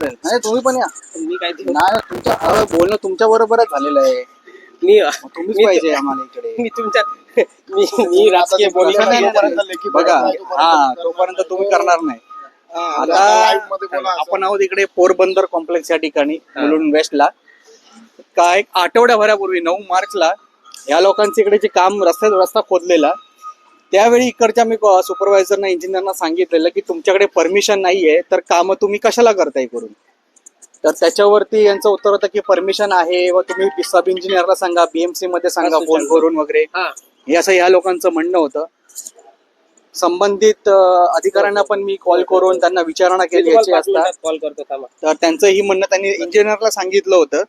चालेल नाही तुम्ही पण या. मी काय ते- नाही तुमच्या अहो, बोलणं तुमच्या बरोबरच झालेलं आहे. मी तुम्हीच मी- पाहिजे आम्हाला इकडे. मी तुमच्या मी मी राजकीय बोलणं नाही, नाही, नाही नाही. बघा हा तोपर्यंत तुम्ही करणार नाही. आता आपण आहोत इकडे पोरबंदर कॉम्प्लेक्स या ठिकाणी मुलुंड वेस्टला का एक आठवड्याभरापूर्वी नऊ मार्चला या लोकांचे इकडे जे काम रस्त्यात रस्ता खोदलेला त्यावेळी इकडच्या मी सुपरवायझरना इंजिनियरना सांगितलेलं की तुमच्याकडे परमिशन नाहीये तर कामं तुम्ही कशाला करताय करून? तर त्याच्यावरती यांचं उत्तर होतं की परमिशन आहे व तुम्ही सब इंजिनियरला सांगा बीएमसी मध्ये सांगा फोन. करून वगैरे. हा. असं या लोकांचं म्हणणं होतं. संबंधित अधिकाऱ्यांना पण मी कॉल करून त्यांना विचारणा केली याची असता कॉल करतो तर त्यांचं ही म्हणणं त्यांनी इंजिनियरला सांगितलं होतं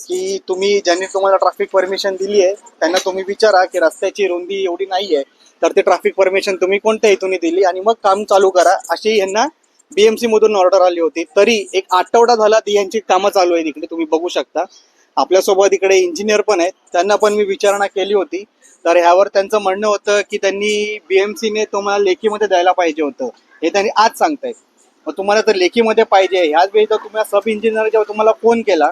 की तुम्ही ज्यांनी तुम्हाला ट्रॅफिक परमिशन दिली आहे त्यांना तुम्ही विचारा की रस्त्याची रुंदी एवढी नाही आहे तर ते ट्रॅफिक परमिशन तुम्ही कोणत्या हेतूने दिली आणि मग काम चालू करा अशी यांना बीएमसी मधून ऑर्डर आली होती. तरी एक आठवडा झाला ती यांची कामं चालू आहे तिकडे तुम्ही बघू शकता. आपल्यासोबत इकडे इंजिनियर पण आहेत. त्यांना पण मी विचारणा केली होती. तर ह्यावर त्यांचं म्हणणं होतं की त्यांनी बीएमसीने तुम्हाला लेखीमध्ये द्यायला पाहिजे होतं. हे त्यांनी आज सांगतायत. मग तुम्हाला तर लेखीमध्ये पाहिजे. ह्याच वेळी जर तुम्ही सब इंजिनियर जेव्हा तुम्हाला फोन केला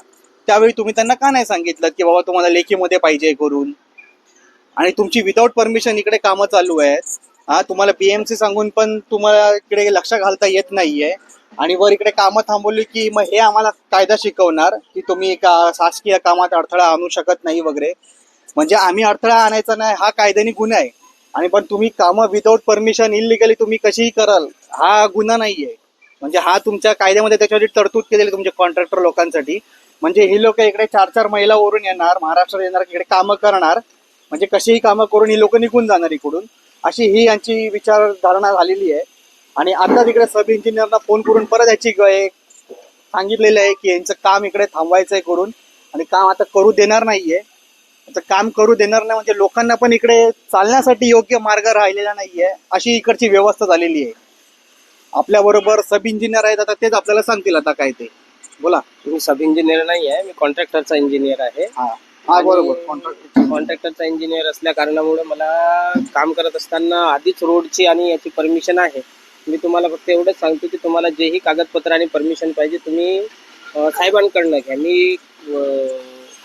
त्यावेळी तुम्ही त्यांना का नाही सांगितलं की बाबा तुम्हाला लेखीमध्ये पाहिजे करून? आणि तुमची विदाऊट परमिशन इकडे कामं चालू आहेत. हा तुम्हाला बीएमसी सांगून पण तुम्हाला इकडे लक्ष घालता येत नाहीये. आणि वर इकडे कामं थांबवली की मग हे आम्हाला कायदा शिकवणार की तुम्ही एका शासकीय कामात अडथळा आणू शकत नाही वगैरे. म्हणजे आम्ही अडथळा आणायचा नाही हा कायद्याने गुन्हा आहे. आणि पण तुम्ही कामं विदाऊट परमिशन इलिगली तुम्ही कशीही कराल हा गुन्हा नाहीये. म्हणजे हा तुमच्या कायद्यामध्ये त्याच्यासाठी तरतूद केलेली तुमच्या कॉन्ट्रॅक्टर लोकांसाठी. म्हणजे ही लोक इकडे चार चार महिला ओरून येणार महाराष्ट्रात येणार इकडे कामं करणार. म्हणजे कशीही कामं करून ही लोक निघून जाणार इकडून. अशी ही यांची विचारधारणा झालेली आहे. आणि आता तिकडे सब इंजिनियरना फोन करून परत याची सांगितलेलं आहे की यांचं काम इकडे थांबवायचंय करून. आणि काम आता करू देणार नाहीये. आता काम करू देणार नाही म्हणजे लोकांना पण इकडे चालण्यासाठी योग्य मार्ग राहिलेला नाहीये. अशी इकडची व्यवस्था झालेली आहे. आपल्या बरोबर सब इंजिनियर आहेत आता तेच आपल्याला सांगतील आता काय ते. बोला. मी सब इंजिनियर नाही आहे मी कॉन्ट्रॅक्टरचा इंजिनियर आहे. हा हा बरोबर. कॉन्ट्रॅक्ट कॉन्ट्रॅक्टरचा इंजिनियर असल्या कारणामुळे मला काम करत असताना आधीच रोडची आणि याची परमिशन आहे. मी तुम्हाला फक्त एवढंच सांगतो की तुम्हाला जेही कागदपत्र आणि परमिशन पाहिजे तुम्ही अं, साहेबांकडनं घ्या. मी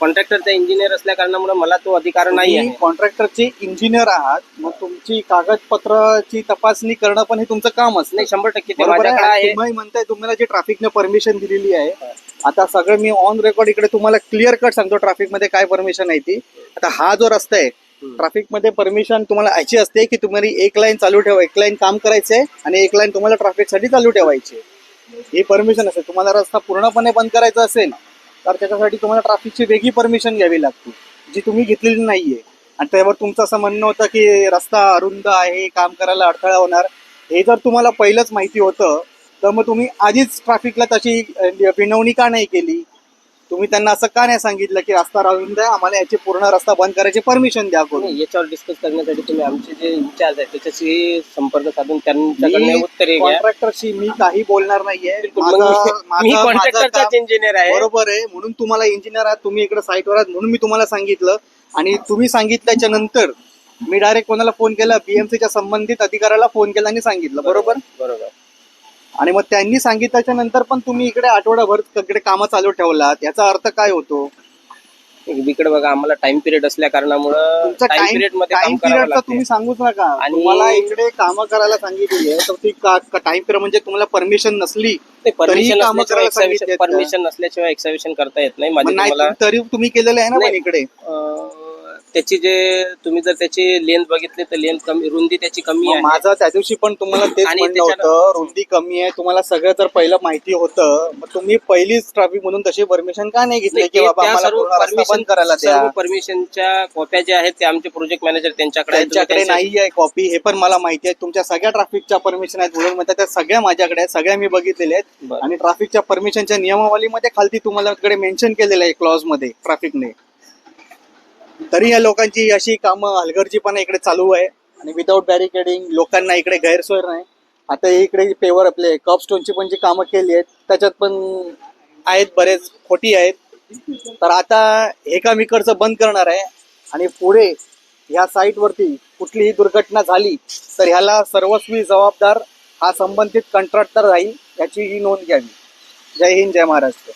कॉन्ट्रॅक्टरचा इंजिनियर असल्या कारणामुळे मला तो अधिकार नाही आहे. कॉन्ट्रॅक्टरचे इंजिनियर आहात मग तुमची कागदपत्राची तपासणी करणं पण हे तुमचं काम असतं. नाही शंभर टक्के ते बरोबर माझ्याकडे आहे. आहे तुम्ही म्हणताय तुम्हाला जे ट्रॅफिकने परमिशन दिलेली आहे आता सगळं मी ऑन रेकॉर्ड इकडे तुम्हाला क्लिअर कट सांगतो ट्रॅफिकमध्ये काय परमिशन आहे ती. आता हा जो रस्ता आहे ट्रॅफिकमध्ये परमिशन तुम्हाला याची असते की तुम्हाला एक लाईन चालू ठेवा एक लाईन काम करायचंय आणि एक लाईन तुम्हाला ट्रॅफिकसाठी चालू ठेवायची आहे. ही परमिशन असते तुम्हाला रस्ता पूर्णपणे बंद करायचा असेल तर त्याच्यासाठी तुम्हाला ट्रॅफिकची वेगळी परमिशन घ्यावी लागते जी तुम्ही घेतलेली नाहीये. आणि त्यावर तुमचं असं म्हणणं होतं की रस्ता अरुंद आहे काम करायला अडथळा होणार. हे जर तुम्हाला पहिलंच माहिती होतं तर मग तुम्ही आधीच ट्रॅफिकला तशी विनवणी का नाही केली? तुम्ही त्यांना असं का नाही सांगितलं की रस्ता राहून द्या आम्हाला याची पूर्ण रस्ता बंद करायची परमिशन द्या करून याच्यावर डिस्कस करण्यासाठी तुम्ही आमचे जे इंचार्ज आहेत त्याच्याशी संपर्क साधून त्यांच्याकडनं उत्तरे घ्या. कॉन्ट्रॅक्टरशी मी काही बोलणार नाहीये. बिलकुल. मग माझं- मी- माझं- मी माझं कॉन्ट्रॅक्टरचाच काम- इंजिनियर आहे. बरोबर आहे. म्हणून तुम्हाला इंजिनियर आहात तुम्ही इकडे साईटवर आहात म्हणून मी तुम्हाला सांगितलं. आणि तुम्ही सांगितल्याच्या नंतर मी डायरेक्ट कोणाला फोन केला बीएमसीच्या संबंधित अधिकाऱ्याला फोन केला आणि सांगितलं. बरोबर? बरोबर. आणि मग त्यांनी सांगितल्याच्या नंतर पण तुम्ही इकडे आठवडाभर इकडे कामं चालू ठेवलात. याचा अर्थ काय होतो? इकडे बघा आम्हाला टाइम पिरियड असल्या कारणामुळं तुमचा टाइम पिरियडमध्ये काम टाइम करावं पिरियडचा लागते तुम्ही सांगूच नका. आणि- तुम्हाला इकडे कामं करायला सांगितली आहे तर ती टाइम पिरियड म्हणजे तुम्हाला परमिशन नसली परमिशन कामं करायला सांगितलेत. का? परमिशन नसल्याशिवाय एक्साविशन करता येत नाही. मग माझी नाही तुम्हाला तरी तुम्ही केलेलं आहे ना पण. इकडे? अं, त्याची जे तुम्ही जर त्याची लेंथ बघितली तर लेंथ कमी रुंदी त्याची कमी आहे. माझं त्या दिवशी पण तुम्हाला तेच आणि म्हणणं त्याच्यानं- होतं रुंदी कमी आहे तुम्हाला सगळं जर पहिलं माहिती होतं. मग तुम्ही पहिलीच ट्रॅफिक मधून तशी परमिशन का नाही घेतली की बाबा त्या आम्हाला सर्व पूर्ण रस्ता परमिशन बंद करायला द्या? सर्व परमिशनच्या कॉप्या ज्या आहेत ते आमचे प्रोजेक्ट मॅनेजर त्यांच्याकडे आहेत. तुम्ही त्यांच्याकडे त्यांच्या- नाही आहे कॉपी हे पण मला माहिती आहे. तुमच्या सगळ्या ट्रॅफिकच्या परमिशन आहेत म्हणून म्हणतात त्या सगळ्या माझ्याकडे आहेत सगळ्या मी बघितलेल्या आहेत. बरं. आणि ट्रॅफिकच्या परमिशनच्या नियमावलीमध्ये खालती तुम्हाला मेन्शन केलेलं आहे क्लॉजमध्ये ट्रॅफिकने तरी या लोकांची अशी कामं हलगर्जीपणा इकडे चालू आहे आणि विदाऊट बॅरिकेडिंग लोकांना इकडे गैरसोय नाही. आता इकडे पेवर आपले कप स्टोनची पण जी कामं केली आहेत त्याच्यात पण आहेत बरेच खोटी आहेत. तर आता हे काम इकडचं बंद करणार आहे आणि पुढे ह्या साईटवरती कुठलीही दुर्घटना झाली तर ह्याला सर्वस्वी जबाबदार हा संबंधित कंत्राटदार राहील याची ही नोंद घ्यावी. जय हिंद जय महाराष्ट्र.